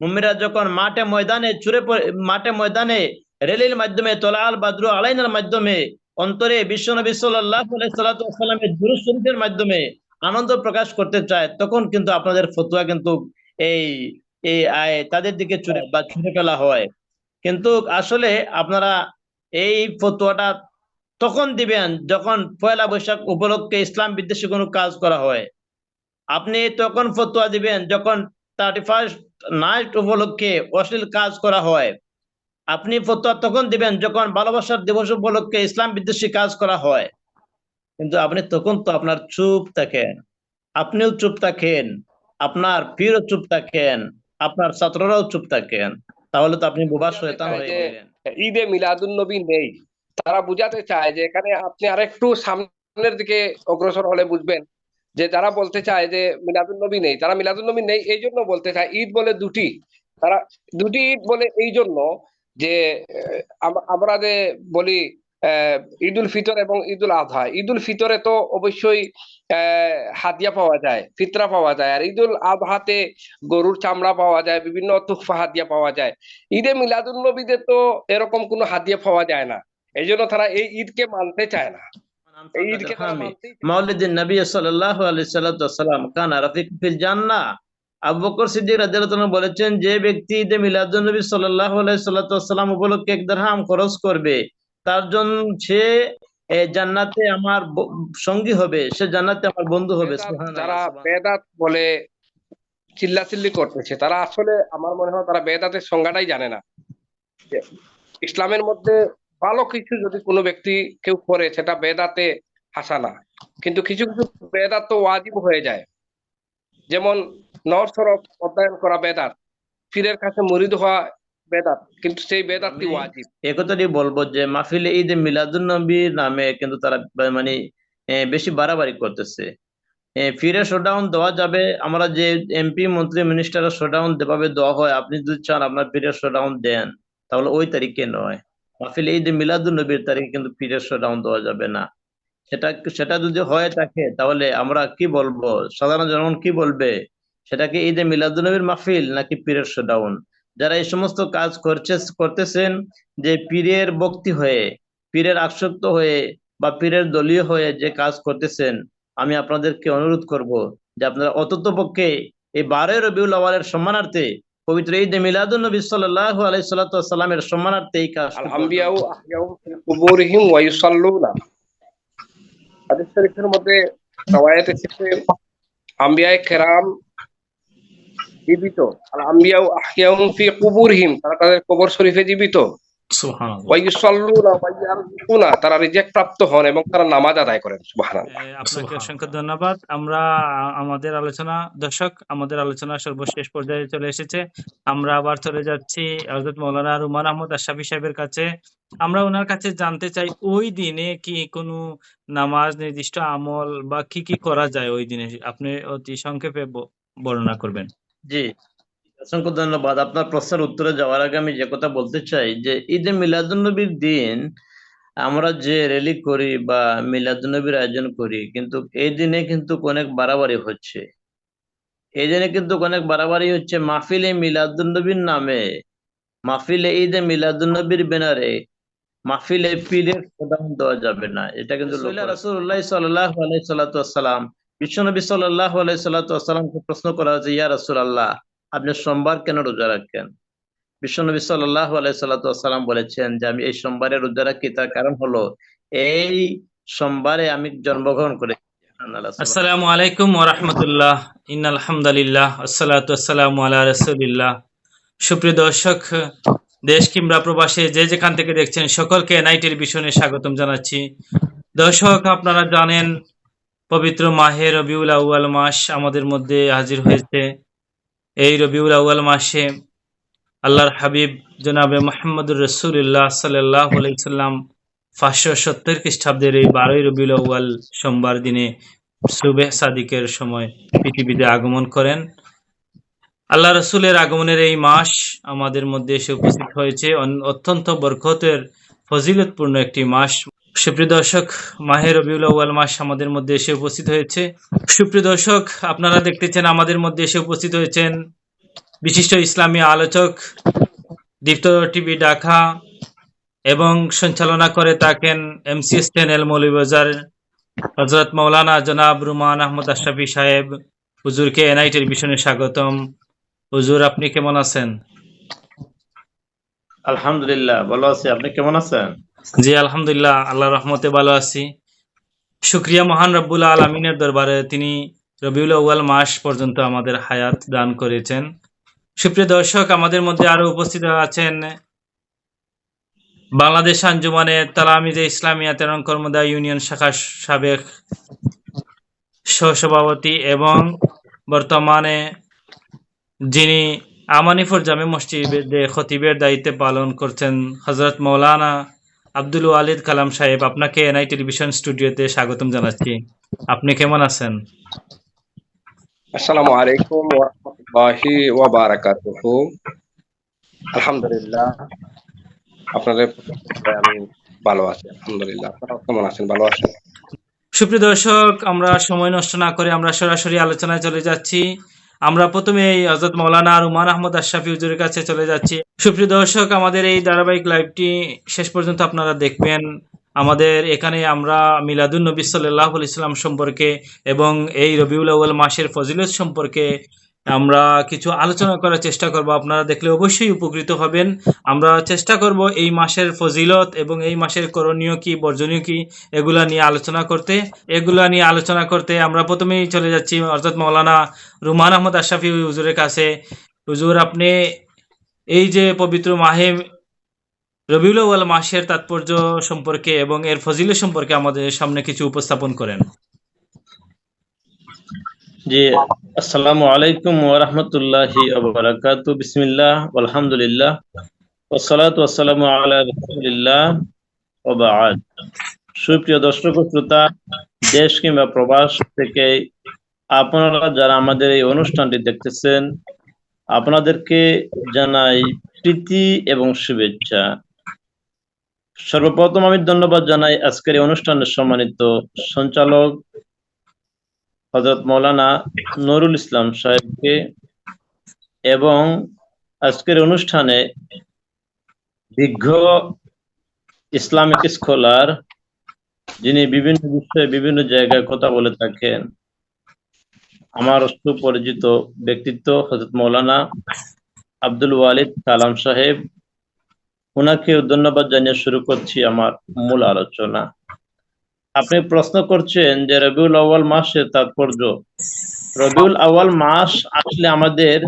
মুমিরা যখন মাঠে ময়দানে চুরে মাঠে ময়দানে রেলির মাধ্যমে তোলাল বাদ্রু আলাইনার মাধ্যমে, অন্তরে বিশ্বনবী সাল্লাহ সাল্লামের দুরূদ শরীফের মাধ্যমে আনন্দ প্রকাশ করতে চায়, তখন কিন্তু আপনাদের ফতুয়া কিন্তু এই এই আয় তাদের দিকে চুরে বা ছুঁড়ে ফেলা হয়। কিন্তু আসলে আপনারা এই ফতুয়াটা তখন দিবেন যখন পয়লা বৈশাখ উপলক্ষে ইসলাম বিদ্বেষী কোনো কাজ করা হয়। আপনি তখন ফতুয়া দিবেন যখন থার্টি ফার্স্ট নাইট উপলক্ষে অশ্লীল কাজ করা হয়। আপনি ফতোয়া তখন দিবেন যখন ভালোবাসার দিবস উপলক্ষে ইসলাম বিদ্বেষী কাজ করা হয়। কিন্তু আপনি তখন তো আপনার চুপ থাকেন। আপনিও চুপ থাকেন। আপনার পীরও চুপ থাকেন। আপনার ছাত্ররাও চুপ থাকেন। তাহলে তো আপনি বোবা শয়তান হয়ে গেলেন। ঈদে মিলাদুন নবী নেই। তারা বুঝাতে চায় যে এখানে আপনি আরেকটু সামনের দিকে অগ্রসর হলে বুঝবেন। যে যারা বলতে চায় যে মিলাদুন নবী নেই তারা মিলাদুন নবী নেই এই জন্য বলতে চায় ঈদ বলে দুটি। তারা দুটি ঈদ বলে এই জন্য যে আমরা যে বলি আহ, ঈদুল ফিতর এবং ঈদুল আজহা ঈদুল ফিতরে তো অবশ্যই হাদিয়া পাওয়া যায় ফিতরা পাওয়া যায়। আর ঈদুল আজহাতে গরুর চামড়া পাওয়া যায় বিভিন্ন তুফা হাদিয়া পাওয়া যায়। ঈদে মিলাদুন নবীতে তো এরকম কোনো হাদিয়া পাওয়া যায় না। এই জন্য তারা এই ঈদকে মানতে চায় না। ঈদকে তারা হামিদ। মানতেই চায় না। মৌলিদ নবী সাল্লাল্লাহু আলাইহি সাল্লাম কানা রাফিক ফিল জান্নাহ আবু বকর সিদ্দিক রাদিয়াল্লাহু বলেছেন যে ব্যক্তি ঈদে মিলাদুন নবী সাল্লাল্লাহু আলাইহি সাল্লাম উপলক্ষে এক দিরহাম খরচ করবে তার জন্য সে জান্নাতে আমার সঙ্গী হবে সে জান্নাতে আমার বন্ধু হবে যারা বেদাত বলে চিল্লাচিল্লি করতেছে তারা আসলে আমার মনে হয় তারা বেদাতের সংজ্ঞাটাই জানে না ইসলামের মধ্যে ভালো কিছু যদি কোনো ব্যক্তি কেউ করে সেটা বেদাতে আসা না কিন্তু কিছু কিছু বেদাত তো ওয়াজিব হয়ে যায়। যেমন নর সরফ অধ্যয়ন করা বেদাত পীরের কাছে মুরিদ হওয়া বেদাত কিন্তু সেই বেদাতটি ওয়াজিব। এ কথাটি বলব যে মাহফিলে ঈদে মিলাদুন নবীর নামে কিন্তু তারা মানে বেশি বাড়াবাড়ি করতেছে। ফিরে শোডাউন দেওয়া যাবে আমরা যে এমপি মন্ত্রী মিনিস্টারের শোডাউন যেভাবে দেওয়া হয় আপনি যদি চান আপনার পীরের শোডাউন দেন তাহলে ওই তারিখে নয়। মাহফিলে ঈদে মিলাদুন নবীর তারিখে কিন্তু পীরের শোডাউন দেওয়া যাবে না। সেটা সেটা যদি হয়ে থাকে, তাহলে আমরা কি বলব? সাধারণ জনগণ কি বলবে? সেটা কি ঈদে মিলাদুন নবীর মাহফিল নাকি পীরের শোডাউন? যারা এই সমস্ত কাজ করছে, করতেছেন, যে পীরের ভক্তি হয়ে, পীরের আসক্ত হয়ে বা পীরের দলীয় হয়ে যে কাজ করতেছেন, আমি আপনাদেরকে অনুরোধ করব যে আপনারা অন্তত পক্ষে এই বারোই রবিউল আওয়ালের সম্মানার্থে পবিত্র ঈদ মিলাদুন নবী সাল্লাল্লাহু আলাইহি সাল্লামের সম্মানার্থে এই কাজ আল আম্বিয়াউ আহইয়াউ ফি কুবুরিহিম ওয়া ইউসাল্লুনা। হাদিস শরীফের মধ্যে রওয়ায়াত এসেছে আম্বিয়ায়ে কেরাম জীবিত। আল আম্বিয়াউ আহইয়াউ ফি কুবুরিহিম তারা তাদের কবর শরীফে জীবিত। সুবহানাল্লাহ। ওয়া ইউসাল্লুনা ওয়া ইয়ারজুকুনা তারা রিজেক প্রাপ্ত হন এবং তারা নামাজ আদায় করেন আপনাকে অসংখ্য ধন্যবাদ। আমরা আমাদের আলোচনা দর্শক আমাদের আলোচনা সর্বশেষ পর্যায়ে চলে এসেছে। আমরা আবার চলে যাচ্ছি হযরত মাওলানা রুমান আহমদ আশরাফি সাহেবের কাছে। আমরা ওনার কাছে জানতে চাই ওই দিনে কি কোনো নামাজ নির্দিষ্ট আমল বা কি কি করা যায় ওই দিনে? আপনি অতি সংক্ষেপে বর্ণনা করবেন। জি। অসংখ্য ধন্যবাদ। আপনার প্রশ্নের উত্তরে যাওয়ার আগে আমি যে কথা বলতে চাই যে ঈদে মিলাদুন্নবীর দিন আমরা যে র্যালি করি বা মিলাদুন্নবীর আয়োজন করি কিন্তু এই দিনে কিন্তু অনেক বাড়াবাড়ি হচ্ছে। এই দিনে কিন্তু অনেক বাড়াবাড়ি হচ্ছে। মাহফিলে মিলাদুন্নবীর নামে মাহফিলে ঈদে মিলাদুন্নবীর ব্যানারে মাহফিলে পীরের প্রদান দেওয়া যাবে না। এটা কিন্তু রাসূলুল্লাহ সাল্লাল্লাহু আলাইহি সাল্লাম বিশ্বনবী সাল্লাল্লাহু আলাইহি সাল্লামকে প্রশ্ন করা হয়েছে ইয়া রাসূলুল্লাহ আপনি সোমবার কেন রোজা রাখেন? বিশ্বনবী সাল্লাল্লাহু আলাইহি সাল্লাম বলেছেন যে আমি এই সোমবারে রোজা রাখি, তার কারণ হলো এই সোমবারে আমি জন্মগ্রহণ করেছি আসসালামু আলাইকুম ওয়া রাহমাতুল্লাহ। ইন্নাল হামদুলিল্লাহ, আসসালাতু আসসালামু আলা রাসূলিল্লাহ। সুপ্রিয় দর্শক, দেশ কিংবা প্রবাসে যে যেখান থেকে দেখছেন, সকলকে এনআই বিষয়ে স্বাগতম জানাচ্ছি। দর্শক, আপনারা জানেন, পবিত্র মাহে রবিউল আউয়াল মাস আমাদের মধ্যে হাজির হয়েছে। এই রবিউল আউয়াল মাসে আল্লাহর হাবিব জনাবে মোহাম্মদুর রসুল্লাহ সাল্লাহ পাঁচশো সত্তর খ্রিস্টাব্দের এই বারোই রবিউল আউয়াল সোমবার দিনে সুবেহ সাদিকের সময় পৃথিবীতে আগমন করেন। আল্লাহ রসুলের আগমনের এই মাস আমাদের মধ্যে এসে উপস্থিত হয়েছে। অত্যন্ত বরকতের, ফজিলতপূর্ণ একটি মাস। সুপ্রিয় দর্শক, মাহে রবিউল আউয়াল মাস আমাদের মধ্যে এসে উপস্থিত হয়েছে। সুপ্রিয় দর্শক, আপনারা দেখতেছেন আমাদের মধ্যে এসে উপস্থিত হয়েছেন বিশিষ্ট ইসলামী আলোচক দীপ্ত টিভি ঢাকা এবং সঞ্চালনা করে থাকেন এমসিএস চ্যানেল মৌলভীবাজার হজরত মৌলানা জনাব রুমান আহমদ আশরাফি সাহেব। হুজুরকে এনআই টেলিভিশনে স্বাগতম। হুজুর, আপনি কেমন আছেন? আলহামদুলিল্লাহ, ভালো আছি। আপনি কেমন আছেন? জি, আলহামদুলিল্লাহ আল্লাহ রহমতে ভালো আছি। শুক্রিয়া মহান রব্বুল আলমিনের দরবারে তিনি রবিউল আউয়াল মাস পর্যন্ত আমাদের হায়াত দান করেছেন। সুপ্রিয় দর্শক, আমাদের মধ্যে আরও উপস্থিত আছেন বাংলাদেশ আঞ্জুমানে তালামিজে ইসলামিয়া তেরং কর্মদা ইউনিয়ন শাখার সাবেক সহসভাপতি এবং বর্তমানে যিনি আমানিফর জামে মসজিদে খতিবের দায়িত্বে পালন করছেন হজরত মৌলানা আব্দুল ওয়ালিদ কালাম সাহেব আপনাকে এনআই টেলিভিশন স্টুডিওতে স্বাগতম জানাচ্ছি। আপনি কেমন আছেন? আসসালামু আলাইকুম ওয়া রাহমাতুল্লাহি ওয়া বারাকাতুহু আলহামদুলিল্লাহ। আপনাদের আমি ভালো আছি আলহামদুলিল্লাহ। আপনারা কেমন আছেন? ভালো আছেন? সুপ্রিয় দর্শক আমরা সময় নষ্ট না করে আমরা সরাসরি আলোচনায় চলে যাচ্ছি। আমরা প্রথমে হজরত মৌলানা রুমান আহমদ আশরাফি হুজুরের কাছে চলে যাচ্ছি। সুপ্রিয় দর্শক, আমাদের এই ধারাবাহিক লাইভটি শেষ পর্যন্ত আপনারা দেখবেন। আমাদের এখানে আমরা মিলাদুন নবী সাল্লাহ ইসলাম সম্পর্কে এবং এই রবিউল আউ্ল মাসের ফজিলত সম্পর্কে আমরা কিছু আলোচনা করার চেষ্টা করব। আপনারা দেখলে অবশ্যই উপকৃত হবেন। আমরা চেষ্টা করব এই মাসের ফজিলত এবং এই মাসের করণীয় কি, বর্জনীয় কি, এগুলা নিয়ে আলোচনা করতে। এগুলা নিয়ে আলোচনা করতে আমরা প্রথমেই চলে যাচ্ছি অর্থাৎ মৌলানা রুমান আহমদ আশরাফি হুজুরের কাছে। হুজুর, আপনি এই যে পবিত্র মাহে রবিউল মাসের তাৎপর্য সম্পর্কে এবং এর ফজিলত সম্পর্কে আমাদের সামনে কিছু উপস্থাপন করেন। জি, আসসালামু আলাইকুম ওয়া রাহমাতুল্লাহি ওয়া বারাকাতু বিসমিল্লাহ, আলহামদুলিল্লাহ। ওয়াসসালাতু ওয়াসসালামু আলা রাসূলিল্লাহ ওয়া বা'দ সুপ্রিয় দর্শক শ্রোতা, দেশ কিংবা প্রবাস থেকে আপনারা যারা আমাদের এই অনুষ্ঠানটি দেখতেছেন, আপনাদেরকে জানাই প্রীতি এবং শুভেচ্ছা। সর্বপ্রথম আমি ধন্যবাদ জানাই আজকের অনুষ্ঠানের সম্মানিত সঞ্চালক হজরত মৌলানা নুরুল ইসলাম সাহেবকে এবং আজকের অনুষ্ঠানে বিজ্ঞ ইসলামিক স্কলার যিনি বিভিন্ন বিষয়ে বিভিন্ন জায়গায় কথা বলে থাকেন, আমার সুপরিচিত ব্যক্তিত্ব হজরত মৌলানা আব্দুল ওয়ালিদ কালাম সাহেব। ওনাকেও ধন্যবাদ জানিয়ে শুরু করছি আমার মূল আলোচনা। আপনি প্রশ্ন করছেন যে রবিউল আউয়াল মাসের তাৎপর্য। রবিউল আউয়াল মাস আসলে আমাদের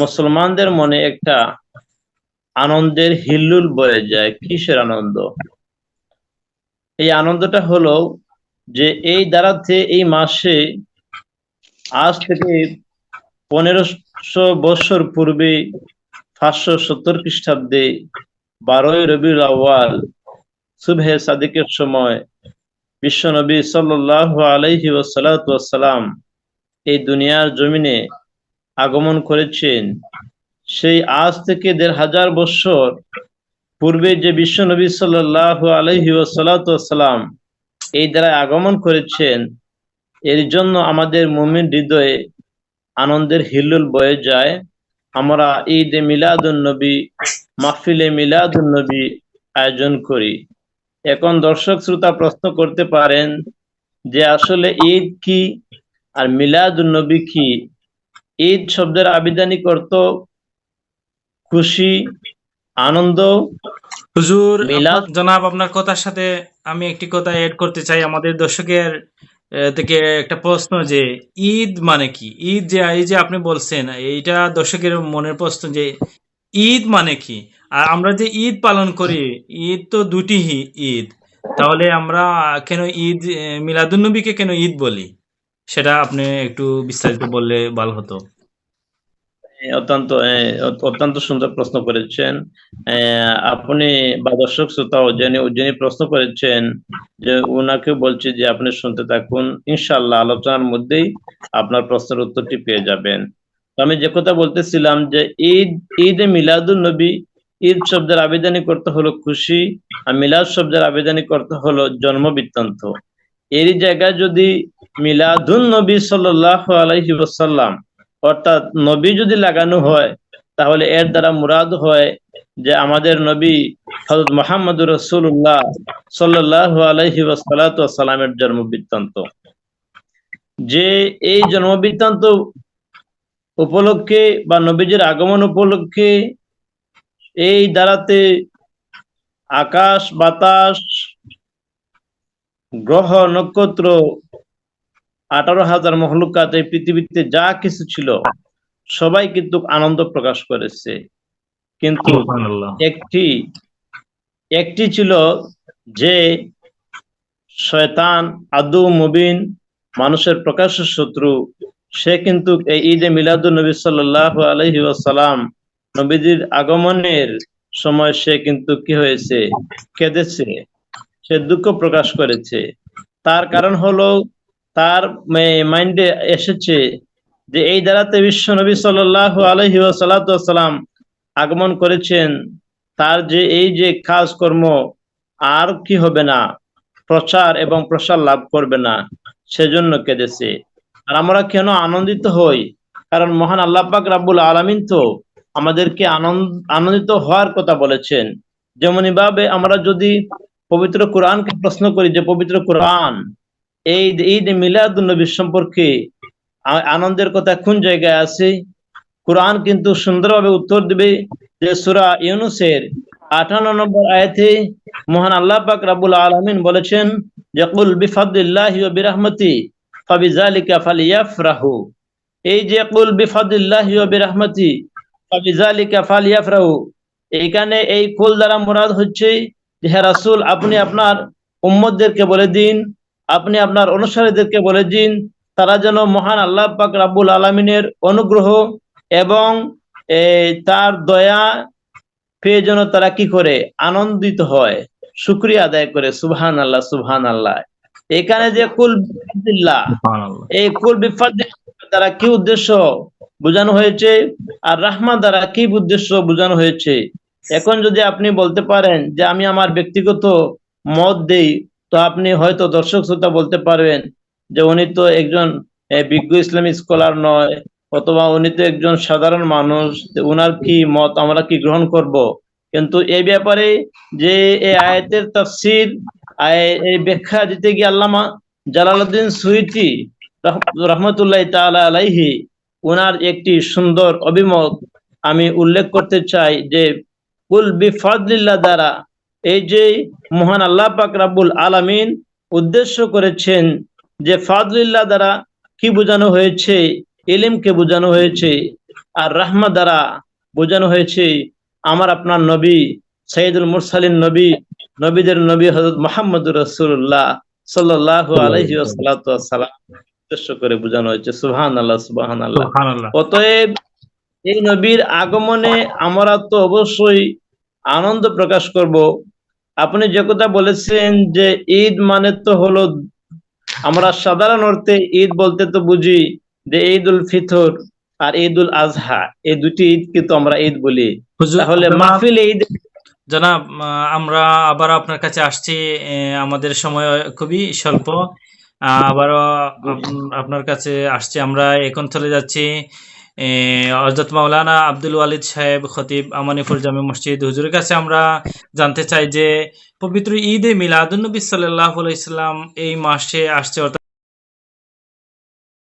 মুসলমানদের মনে একটা আনন্দের হিল্লুল বয়ে যায়, কিসের আনন্দ? এই আনন্দটা হলো যে এই দ্বারাতে এই মাসে আজ থেকে পনেরোশো বছর পূর্বে পাঁচশো সত্তর খ্রিস্টাব্দে বারোই রবিউল আউয়াল সুবহে সাদিকের সময় বিশ্বনবী সাল্লাহ আলাইহি ওসালাম এই দুনিয়ার জমিনে আগমন করেছেন। সেই আজ থেকে দেড় হাজার বছর পূর্বে যে বিশ্বনবী সাল্লাহ আলাইহি ওসালাম এই দ্বারা আগমন করেছেন, এর জন্য আমাদের মুমিন হৃদয়ে আনন্দের হিল্লুল বয়ে যায়। আমরা ঈদে মিলাদুন নবী, মাহফিলে মিলাদুন নবী আয়োজন করি। এখন দর্শক শ্রোতা প্রশ্ন করতে পারেন যে আসলে ঈদ কি আর মিলাদুন নবী কি? ঈদ শব্দের আবিধানিক অর্থ খুশি আনন্দ? হুজুর মিলাদ? জনাব আপনার কথার সাথে আমি একটি কথা এড করতে চাই। আমাদের দর্শকের থেকে একটা প্রশ্ন যে ঈদ মানে কি? ঈদ যে এই যে আপনি বলছেন এইটা দর্শকের মনের প্রশ্ন যে ঈদ মানে কি? আর আমরা যে ঈদ পালন করি, ঈদ তো দুটি ঈদ। তাহলে আমরা কেন ঈদ মিলাদুন নবীকে কেন ঈদ বলি? সেটা আপনি একটু বিস্তারিত বললে ভালো হতো। অত্যন্ত অত্যন্ত সুন্দর প্রশ্ন করেছেন। আপনি বা দর্শক শ্রোতাও যিনি যিনি প্রশ্ন করেছেন যে ওনাকে বলছি যে আপনি শুনতে থাকুন, ইনশাআল্লাহ আলোচনার মধ্যেই আপনার প্রশ্নের উত্তরটি পেয়ে যাবেন। আমি যে কথা বলতেছিলাম যে ঈদ ঈদ এ মিলাদুন নবী ঈদ শব্দের আবেদনিক করতে হলো খুশি আর মিলাদ শব্দের আবেদনিক করতে হলো জন্ম বৃত্তান্ত। এরই জায়গায় যদি মিলাদুন নবী সাল্লাল্লাহু আলাইহি ওয়াসাল্লাম, অর্থাৎ নবী যদি লাগানো হয়, তাহলে এর দ্বারা মুরাদ হয় যে আমাদের নবী হজরত মোহাম্মদ রসুল্লাহ সাল্লাহ আলহি সালামের জন্ম বৃত্তান্ত। যে এই জন্ম বৃত্তান্ত উপলক্ষে বা নবীজির আগমন উপলক্ষে এই দ্বারাতে আকাশ বাতাস গ্রহ নক্ষত্র আঠারো হাজার মহলুকাত এই পৃথিবীতে যা কিছু ছিল সবাই কিন্তু আনন্দ প্রকাশ করেছে। কিন্তু একটি একটি ছিল যে শয়তান আদু মুবিন মানুষের প্রকাশ্য শত্রু সে কিন্তু এই ঈদে মিলাদুল নবী সাল্লাহ আলহি ওয়াসালাম নবীজির আগমনের সময় সে কিন্তু কি হয়েছে? কেঁদেছে। সে দুঃখ প্রকাশ করেছে। তার কারণ হলো, তার মাইন্ডে এসেছে যে এই দ্বারাতে বিশ্ব নবী সাল্লাহ আলহি ওয়াসালাম আগমন করেছেন। তার যে এই যে কাজকর্ম আর কি হবে না, প্রচার এবং প্রসার লাভ করবে না, সেজন্য কেঁদেছে। আর আমরা কেন আনন্দিত হই? কারণ মহান আল্লাহ পাক রাব্বুল আলামিন তো আমাদেরকে আনন্দ, আনন্দিত হওয়ার কথা বলেছেন। যেমনি ভাবে আমরা যদি পবিত্র কোরআনকে প্রশ্ন করি যে, পবিত্র কোরআন, এই ঈদ মিলাদুল নবী সম্পর্কে আনন্দের কথা কোন জায়গায় আছে? কোরআন কিন্তু সুন্দরভাবে উত্তর দিবে যে, সুরা ইউনুসের আঠান্ন নম্বর আয়াতে মহান আল্লাহ পাক রাব্বুল আলামিন বলেছেন যে বিফাদিল্লাহি বিরহমতি ফাবিজালিকা ফালিয়াফরাহু। এই যে, কুল বিফাদিল্লাহি বিরহমতি এইখানে এই কুল দ্বারা মুরাদ হচ্ছে হে রাসূল আপনি আপনার উম্মতদেরকে বলে দিন আপনি আপনার অনুসারীদেরকে বলে দিন তারা যেন মহান আল্লাহ পাক রাব্বুল আলামিনের অনুগ্রহ এবং তার দয়া পেয়ে যেন তারা কি করে? আনন্দিত হয় শুক্রিয়া আদায় করে সুবহান আল্লাহ সুবহান আল্লাহ এখানে যে কুল এই কুল বিফাদিল্লাহ দ্বারা কি উদ্দেশ্য? বোঝানো হয়েছে আর রাহমা দ্বারা কি উদ্দেশ্য বোঝানো হয়েছে? এখন যদি আপনি বলতে পারেন যে আমি আমার ব্যক্তিগত মত দেই, তো আপনি হয়তো দর্শক শ্রোতা বলতে পারবেন যে উনি তো একজন বিজ্ঞ ইসলামী স্কলার নয়, অথবা উনি তো একজন সাধারণ মানুষ উনার কি মত, আমরা কি গ্রহণ করব? কিন্তু এই ব্যাপারে যে এই আয়াতের তাফসির এই ব্যাখ্যা দিতে গিয়ে আল্লামা জালালউদ্দিন সুইতি রহমতুল্লাহ তাআলা আলাইহি উনার একটি সুন্দর অভিমত আমি উল্লেখ করতে চাই যে, কুল বিফাদলিল্লাহ দ্বারা এই যে মহান আল্লাহ পাক রাব্বুল আলামিন উদ্দেশ্য করেছেন যে ফাদলিল্লাহ দ্বারা কি বোঝানো হয়েছে, ইলিমকে বোঝানো হয়েছে, আর রাহমা দ্বারা বোঝানো হয়েছে, আমার আপনার নবী সৈয়দুল মুরসালিন নবী, নবীদের নবী হযরত মুহাম্মদুর রাসূলুল্লাহ সাল্লাল্লাহু আলাইহি ওয়াসাল্লাম উদ্দেশ্য করে বোঝানো হয়েছে সুবহানাল্লাহ সুবহানাল্লাহ। সুবহানাল্লাহ। অতএব এই নবীর আগমনে আমরা তো অবশ্যই আনন্দ প্রকাশ করব। আপনি যে কথা বলেছেন যে ঈদ মানে তো হলো আমরা সাধারণ অর্থে ঈদ বলতে তো বুঝি যে ঈদ উল ফিতর আর ঈদ উল আজহা এই দুটি ঈদকে তো আমরা ঈদ বলি। তাহলে মাহফিল ঈদ জনাব আমরা আবার আপনার কাছে আসছি আমাদের সময় খুবই স্বল্প। আবারও আপনার কাছে আসছি। আমরা এখন চলে যাচ্ছি হযরত মাওলানা আব্দুল ওয়ালিদ সাহেব খতিব আমানিফুল জামে মসজিদ। হুজুরের কাছে আমরা জানতে চাই যে, পবিত্র ঈদে মিলাদুন্নবী সাল্লাল্লাহু আলাইহি সাল্লাম এই মাসে আসছে, অর্থাৎ